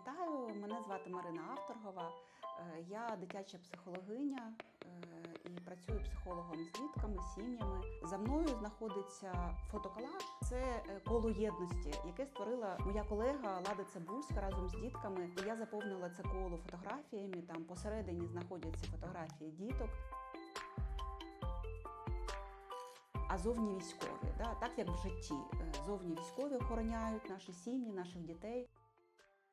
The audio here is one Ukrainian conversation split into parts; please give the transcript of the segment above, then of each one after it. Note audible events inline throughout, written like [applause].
Вітаю, мене звати Марина Авторгова. Е, Я дитяча психологиня е, і працюю психологом з дітками, сім'ями. За мною знаходиться фотоколаж. Це е, коло єдності, яке створила моя колега Лада Цебульська разом з дітками. Я заповнила це коло фотографіями. Там посередині знаходяться фотографії діток. А зовні військові, так як в житті. Зовні військові охороняють наші сім'ї, наших дітей.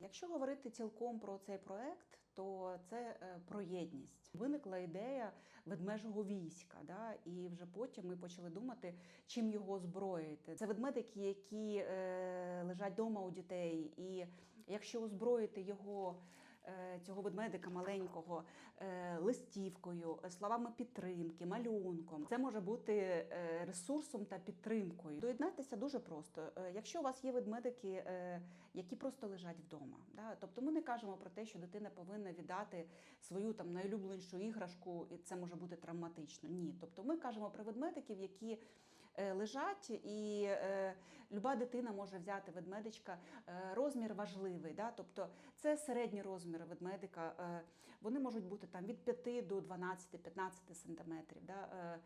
Якщо говорити цілком про цей проект, то це е, про єдність. Виникла ідея ведмежого війська, да? і вже потім ми почали думати, чим його озброїти. Це ведмедики, які е, лежать вдома у дітей, і якщо озброїти його. Е, Цього ведмедика маленького е, листівкою, словами підтримки, малюнком. Це може бути е, ресурсом та підтримкою. Доєднатися дуже просто. Якщо у вас є ведмедики, які просто лежать вдома, да? тобто ми не кажемо про те, що дитина повинна віддати свою там найулюбленішу іграшку, і це може бути травматично. Ні, тобто ми кажемо про ведмедиків, які лежать, і е, люба дитина може взяти ведмедичка. Е, розмір важливий, да? тобто це середні розміри ведмедика. Е, вони можуть бути там від 5 до 12-15 сантиметрів. Да?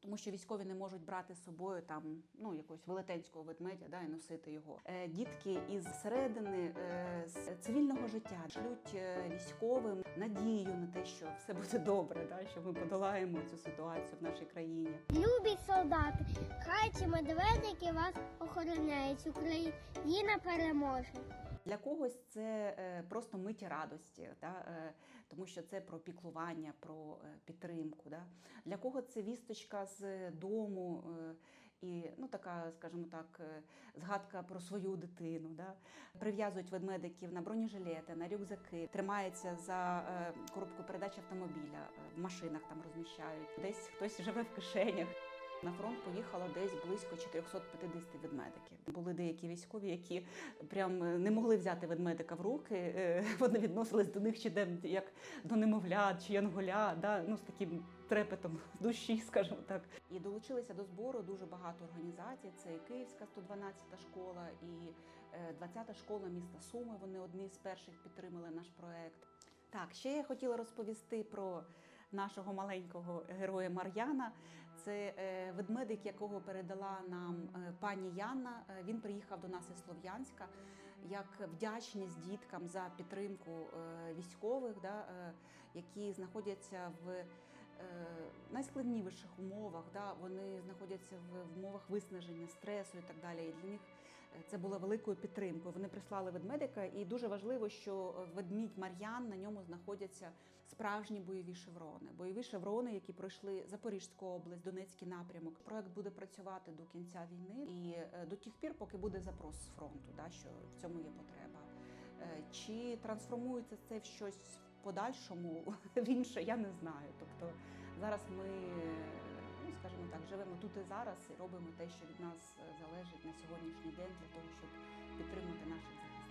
Тому що військові не можуть брати з собою там ну якогось велетенського ведмедя да, і носити його. Е, дітки із середини е, з цивільного життя шлють е, військовим надію на те, що все буде добре, да, що ми подолаємо цю ситуацію в нашій країні. Любі солдати, хай ці медведики вас охороняють. Україна переможе. Для когось це е, просто миті радості, да? е, тому що це про піклування, про е, підтримку. Да? Для кого це вісточка з дому і ну, така, скажімо так, згадка про свою дитину. Да? Прив'язують ведмедиків на бронежилети, на рюкзаки, тримається за коробку передач автомобіля, в машинах там розміщають, десь хтось живе в кишенях. На фронт поїхало десь близько 450 ведмедиків. Були деякі військові, які прям е, не могли взяти ведмедика в руки. е, [laughs] Вони відносились до них чи де як до немовлят чи янголя, да? ну з таким трепетом душі, [laughs] скажімо так. І долучилися до збору дуже багато організацій. Це і Київська 112 школа, і е, 20-та школа міста Суми. Вони одні з перших підтримали наш проект. Так, ще я хотіла розповісти про нашого маленького героя Мар'яна. Це е, ведмедик, якого передала нам е, пані Яна. Е, Він приїхав до нас із Слов'янська як вдячність діткам за підтримку військових, які знаходяться в найскладніших умовах. Вони знаходяться в умовах виснаження, стресу і так далі. І для них це було великою підтримкою. Вони прислали ведмедика, і дуже важливо, що е, ведмідь Мар'ян на ньому знаходяться справжні бойові шеврони. Бойові шеврони, які пройшли Запорізьку область, Донецький напрямок. Проект буде працювати до кінця війни і е, до тих пір, поки буде запрос з фронту, да, що в цьому є потреба. Е, Чи трансформується це в щось в подальшому [laughs] в інше, я не знаю. Тобто зараз ми, ну скажімо так, живемо тут і зараз і робимо те, що від нас е, залежить на сьогоднішній день для того, щоб підтримати наших захисників.